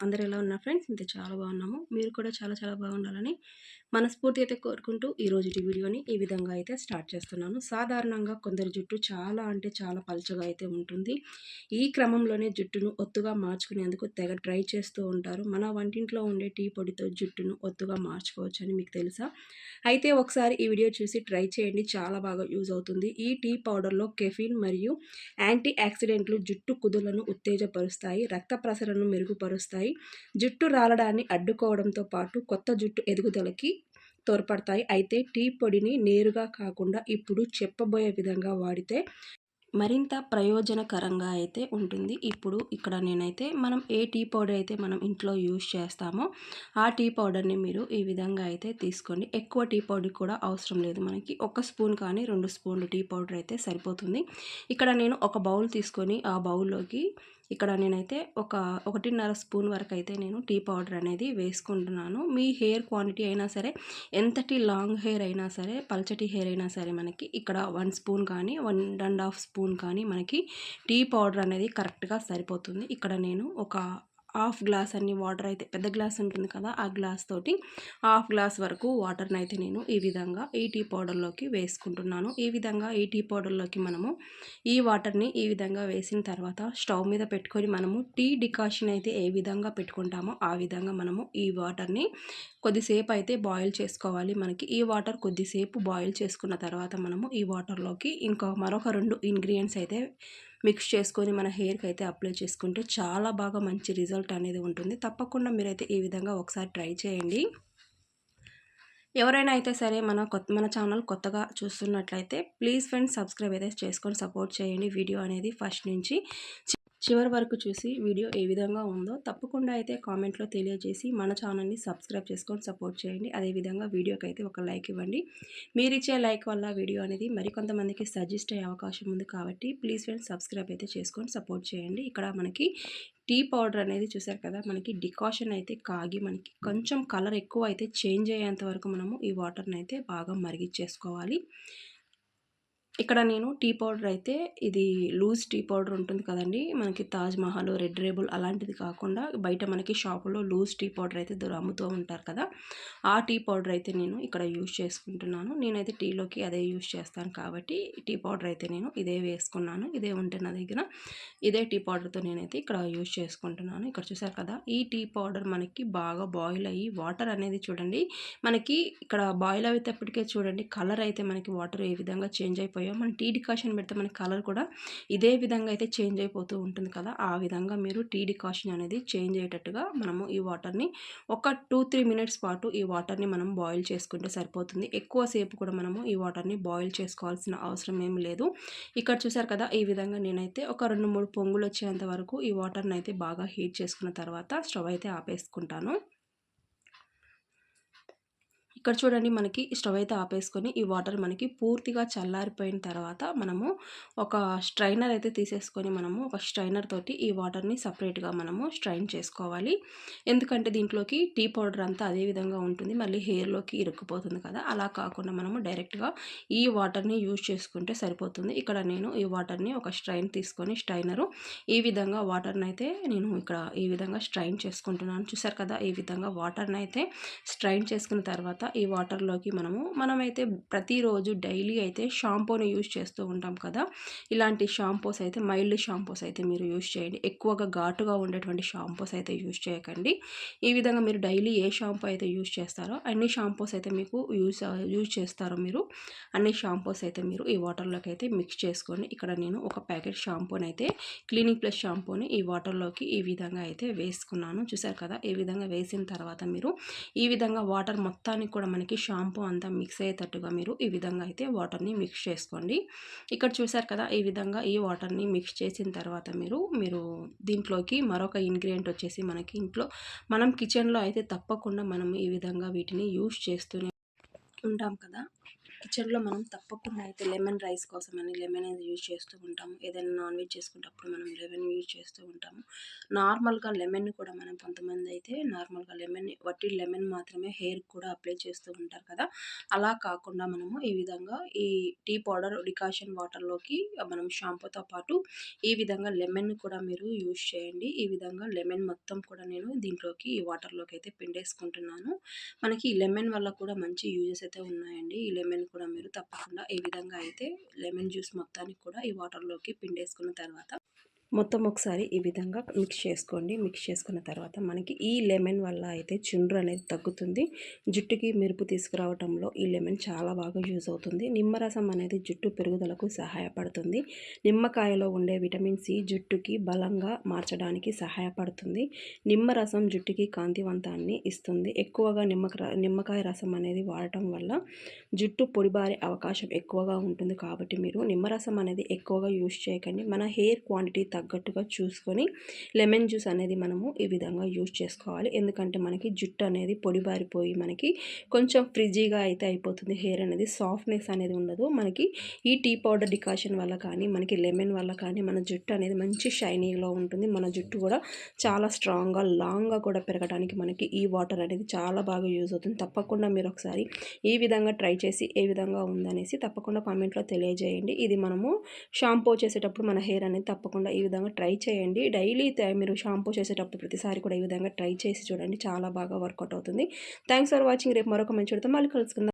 అందరు ఎలా ఉన్నారు ఫ్రెండ్స్? ఇంత చాలా బాగున్నాము. మీరు కూడా చాలా చాలా బాగుండాలని మనస్ఫూర్తి అయితే కోరుకుంటూ ఈ రోజు వీడియోని ఈ విధంగా అయితే స్టార్ట్ చేస్తున్నాను. సాధారణంగా కొందరి జుట్టు చాలా అంటే చాలా పలచగా అయితే ఉంటుంది. ఈ క్రమంలోనే జుట్టును ఒత్తుగా మార్చుకునేందుకు తెగ ట్రై చేస్తూ ఉంటారు. మన వంటింట్లో ఉండే టీ పొడితో జుట్టును ఒత్తుగా మార్చుకోవచ్చు అని మీకు తెలుసా? అయితే ఒకసారి ఈ వీడియో చూసి ట్రై చేయండి. చాలా బాగా యూజ్ అవుతుంది. ఈ టీ పౌడర్లో కెఫిన్ మరియు యాంటీ యాక్సిడెంట్లు జుట్టు కుదులను ఉత్తేజపరుస్తాయి. రక్త ప్రసరణను మెరుగుపరుస్తాయి. జుట్టు రాలడాన్ని అడ్డుకోవడంతో పాటు కొత్త జుట్టు ఎదుగుదలకి తోడ్పడతాయి. అయితే టీ పొడిని నేరుగా కాకుండా ఇప్పుడు చెప్పబోయే విధంగా వాడితే మరింత ప్రయోజనకరంగా అయితే ఉంటుంది. ఇప్పుడు ఇక్కడ నేనైతే మనం ఏ టీ పౌడర్ అయితే మనం ఇంట్లో యూజ్ చేస్తామో ఆ టీ పౌడర్ని మీరు ఈ విధంగా అయితే తీసుకోండి. ఎక్కువ టీ పౌడర్ కూడా అవసరం లేదు మనకి. ఒక స్పూన్ కానీ రెండు స్పూన్లు టీ పౌడర్ అయితే సరిపోతుంది. ఇక్కడ నేను ఒక బౌల్ తీసుకొని ఆ బౌల్లోకి ఇక్కడ నేనైతే ఒక ఒకటిన్నర స్పూన్ వరకు అయితే నేను టీ పౌడర్ అనేది వేసుకుంటున్నాను. మీ హెయిర్ క్వాంటిటీ అయినా సరే ఎంతటి లాంగ్ హెయిర్ అయినా సరే పల్చటి హెయిర్ అయినా సరే మనకి ఇక్కడ వన్ స్పూన్ కానీ one and half spoon spoon కానీ మనకి టీ పౌడర్ అనేది కరెక్ట్గా సరిపోతుంది. ఇక్కడ నేను ఒక హాఫ్ గ్లాస్ అన్ని వాటర్ అయితే పెద్ద గ్లాస్ ఉంటుంది కదా ఆ గ్లాస్ తోటి హాఫ్ గ్లాస్ వరకు వాటర్ని అయితే నేను ఈ విధంగా ఈ టీ పౌడర్లోకి వేసుకుంటున్నాను. ఈ విధంగా ఈ టీ పౌడర్లోకి మనము ఈ వాటర్ని ఈ విధంగా వేసిన తర్వాత స్టవ్ మీద పెట్టుకొని మనము టీ డికాషన్ అయితే ఏ విధంగా పెట్టుకుంటామో ఆ విధంగా మనము ఈ వాటర్ని కొద్దిసేపు అయితే బాయిల్ చేసుకోవాలి. మనకి ఈ వాటర్ కొద్దిసేపు బాయిల్ చేసుకున్న తర్వాత మనము ఈ వాటర్లోకి ఇంకా మరొక రెండు ఇంగ్రీడియంట్స్ అయితే మిక్స్ చేసుకొని మన హెయిర్కి అయితే అప్లై చేసుకుంటే చాలా బాగా మంచి రిజల్ట్ అనేది ఉంటుంది. తప్పకుండా మీరైతే ఈ విధంగా ఒకసారి ట్రై చేయండి. ఎవరైనా అయితే సరే మన కొత్త మన ఛానల్ కొత్తగా చూస్తున్నట్లయితే ప్లీజ్ ఫ్రెండ్స్ సబ్స్క్రైబ్ అయితే చేసుకొని సపోర్ట్ చేయండి. వీడియో అనేది ఫస్ట్ నుంచి చివరి వరకు చూసి వీడియో ఏ విధంగా ఉందో తప్పకుండా అయితే కామెంట్లో తెలియజేసి మన ఛానల్ని సబ్స్క్రైబ్ చేసుకొని సపోర్ట్ చేయండి. అదేవిధంగా వీడియోకి అయితే ఒక లైక్ ఇవ్వండి. మీరు ఇచ్చే లైక్ వల్ల వీడియో అనేది మరికొంతమందికి సజెస్ట్ అయ్యే అవకాశం ఉంది కాబట్టి ప్లీజ్ ఫ్రెండ్స్ సబ్స్క్రైబ్ అయితే చేసుకొని సపోర్ట్ చేయండి. ఇక్కడ మనకి టీ పౌడర్ అనేది చూసారు కదా మనకి డికాషన్ అయితే కాగి మనకి కొంచెం కలర్ ఎక్కువ అయితే చేంజ్ అయ్యేంత వరకు మనము ఈ వాటర్ని అయితే బాగా మరిగిచ్చేసుకోవాలి ఇక్కడ నేను టీ పౌడర్ అయితే ఇది లూజ్ టీ పౌడర్ ఉంటుంది కదండి. మనకి తాజ్ మహల్ రెడ్ రేబుల్ అలాంటిది కాకుండా బయట మనకి షాపులో లూజ్ టీ పౌడర్ అయితే అమ్ముతూ ఉంటారు కదా. ఆ టీ పౌడర్ అయితే నేను ఇక్కడ యూజ్ చేసుకుంటున్నాను. నేనైతే టీలోకి అదే యూజ్ చేస్తాను కాబట్టి టీ పౌడర్ అయితే నేను ఇదే వేసుకున్నాను. ఇదే ఉంటే నా దగ్గర ఇదే టీ పౌడర్తో నేనైతే ఇక్కడ యూజ్ చేసుకుంటున్నాను. ఇక్కడ చూసారు కదా ఈ టీ పౌడర్ మనకి బాగా బాయిల్ అయ్యి వాటర్ అనేది చూడండి మనకి ఇక్కడ బాయిల్ అయ్యేటప్పటికే చూడండి కలర్ అయితే మనకి వాటర్ ఏ విధంగా చేంజ్ అయిపోయి అయిపోయాం మనం టీ డికాషన్ పెడితే మన కలర్ కూడా ఇదే విధంగా అయితే చేంజ్ అయిపోతూ ఉంటుంది కదా. ఆ విధంగా మీరు టీ డికాషన్ అనేది చేంజ్ అయ్యేటట్టుగా మనము ఈ వాటర్ని ఒక టూ త్రీ మినిట్స్ పాటు ఈ వాటర్ని మనం బాయిల్ చేసుకుంటే సరిపోతుంది. ఎక్కువసేపు కూడా మనము ఈ వాటర్ని బాయిల్ చేసుకోవాల్సిన అవసరం ఏమి లేదు. ఇక్కడ చూసారు కదా ఈ విధంగా నేనైతే ఒక రెండు మూడు పొంగులు వచ్చేంత వరకు ఈ వాటర్ని అయితే బాగా హీట్ చేసుకున్న తర్వాత స్టవ్ అయితే ఆపేసుకుంటాను. ఇక్కడ చూడండి మనకి స్టవ్ అయితే ఆపేసుకొని ఈ వాటర్ మనకి పూర్తిగా చల్లారిపోయిన తర్వాత మనము ఒక స్ట్రైనర్ అయితే తీసేసుకొని మనము ఒక స్ట్రైనర్ తోటి ఈ వాటర్ని సపరేట్గా మనము స్ట్రైన్ చేసుకోవాలి. ఎందుకంటే దీంట్లోకి టీ పౌడర్ అంతా అదే విధంగా ఉంటుంది. మళ్ళీ హెయిర్లోకి ఇరుక్కుపోతుంది కదా! అలా కాకుండా మనము డైరెక్ట్గా ఈ వాటర్ని యూజ్ చేసుకుంటే సరిపోతుంది. ఇక్కడ నేను ఈ వాటర్ని ఒక స్ట్రైన్ తీసుకొని స్ట్రైనరు ఈ విధంగా వాటర్ని అయితే నేను ఇక్కడ ఈ విధంగా స్ట్రైన్ చేసుకుంటున్నాను. చూసారు కదా! ఈ విధంగా వాటర్ని అయితే స్ట్రైన్ చేసుకున్న తర్వాత ఈ వాటర్లోకి మనము మనమైతే ప్రతిరోజు డైలీ అయితే షాంపూని యూజ్ చేస్తూ ఉంటాం కదా. ఇలాంటి షాంపూస్ అయితే మైల్డ్ షాంపూస్ అయితే మీరు యూజ్ చేయండి. ఎక్కువగా ఘాటుగా ఉండేటువంటి షాంపూస్ అయితే యూజ్ చేయకండి. ఈ విధంగా మీరు డైలీ ఏ షాంపూ అయితే యూజ్ చేస్తారో అన్ని షాంపూస్ అయితే మీకు యూజ్ యూజ్ చేస్తారో మీరు అన్ని షాంపూస్ అయితే మీరు ఈ వాటర్లోకి అయితే మిక్స్ చేసుకోండి. ఇక్కడ నేను ఒక ప్యాకెట్ షాంపూని అయితే క్లీనింగ్ ప్లస్ షాంపూని ఈ వాటర్లోకి ఈ విధంగా అయితే వేసుకున్నాను. చూసారు కదా ఈ విధంగా వేసిన తర్వాత మీరు ఈ విధంగా వాటర్ మొత్తానికి కూడా మనకి షాంపూ అంతా మిక్స్ అయ్యేటట్టుగా మీరు ఈ విధంగా అయితే వాటర్ని మిక్స్ చేసుకోండి. ఇక్కడ చూసారు కదా ఈ విధంగా ఈ వాటర్ని మిక్స్ చేసిన తర్వాత మీరు మీరు దీంట్లోకి మరొక ఇంగ్రీడియంట్ వచ్చేసి మనకి ఇంట్లో మనం కిచెన్లో అయితే తప్పకుండా మనం ఈ విధంగా వీటిని యూస్ చేస్తూనే ఉంటాం కదా. కిచెన్లో మనం తప్పకుండా అయితే లెమన్ రైస్ కోసమని లెమన్ అనేది యూజ్ చేస్తూ ఉంటాము. ఏదైనా నాన్ వెజ్ చేసుకునేటప్పుడు మనం లెమన్ యూజ్ చేస్తూ ఉంటాము. నార్మల్గా లెమన్ కూడా మనం కొంతమంది అయితే నార్మల్గా లెమన్ వట్టి లెమన్ మాత్రమే హెయిర్ కూడా అప్లై చేస్తూ ఉంటారు కదా. అలా కాకుండా మనము ఈ విధంగా ఈ టీ పౌడర్ డికాషన్ వాటర్లోకి మనం షాంపూతో పాటు ఈ విధంగా లెమన్ కూడా మీరు యూజ్ చేయండి. ఈ విధంగా లెమన్ మొత్తం కూడా నేను దీంట్లోకి ఈ వాటర్లోకి అయితే పిండేసుకుంటున్నాను. మనకి ఈ లెమన్ వల్ల కూడా మంచి యూజెస్ అయితే ఉన్నాయండి. ఈ లెమన్ కూడా మీరు తప్పకుండా ఈ విధంగా అయితే లెమన్ జ్యూస్ మొత్తానికి కూడా ఈ వాటర్లోకి పిండేసుకున్న తర్వాత మొత్తం ఒకసారి ఈ విధంగా మిక్స్ చేసుకోండి. మిక్స్ చేసుకున్న తర్వాత మనకి ఈ లెమన్ వల్ల అయితే చుండ్రు అనేది తగ్గుతుంది. జుట్టుకి మెరుపు తీసుకురావడంలో ఈ లెమన్ చాలా బాగా యూజ్ అవుతుంది. నిమ్మరసం అనేది జుట్టు పెరుగుదలకు సహాయపడుతుంది. నిమ్మకాయలో ఉండే విటమిన్ సి జుట్టుకి బలంగా మార్చడానికి సహాయపడుతుంది. నిమ్మరసం జుట్టుకి కాంతివంతాన్ని ఇస్తుంది. ఎక్కువగా నిమ్మక నిమ్మకాయ రసం అనేది వాడటం వల్ల జుట్టు పొడిబారే అవకాశం ఎక్కువగా ఉంటుంది. కాబట్టి మీరు నిమ్మరసం అనేది ఎక్కువగా యూజ్ చేయకండి. మన హెయిర్ క్వాంటిటీ తగ్గట్టుగా చూసుకొని లెమన్ జ్యూస్ అనేది మనము ఈ విధంగా యూజ్ చేసుకోవాలి. ఎందుకంటే మనకి జుట్టు అనేది పొడిబారిపోయి మనకి కొంచెం ఫ్రిజీగా అయితే అయిపోతుంది. హెయిర్ అనేది సాఫ్ట్నెస్ అనేది ఉండదు. మనకి ఈ టీ పౌడర్ డికాషన్ వల్ల కానీ మనకి లెమన్ వల్ల కానీ మన జుట్టు అనేది మంచి షైనీలో ఉంటుంది. మన జుట్టు కూడా చాలా స్ట్రాంగ్గా లాంగ్గా కూడా పెరగడానికి మనకి ఈ వాటర్ అనేది చాలా బాగా యూజ్ అవుతుంది. తప్పకుండా మీరు ఒకసారి ఈ విధంగా ట్రై చేసి ఏ విధంగా ఉందనేసి తప్పకుండా కామెంట్లో తెలియజేయండి. ఇది మనము షాంపూ చేసేటప్పుడు మన హెయిర్ అనేది తప్పకుండా ఈ విధంగా ట్రై చేయండి. డైలీ మీరు షాంపూ చేసేటప్పుడు ప్రతిసారి కూడా ఈ విధంగా ట్రై చేసి చూడండి. చాలా బాగా వర్కౌట్ అవుతుంది. Thanks for watching. రేపు మరొక మంచి మళ్ళీ కలుసుకుందాం.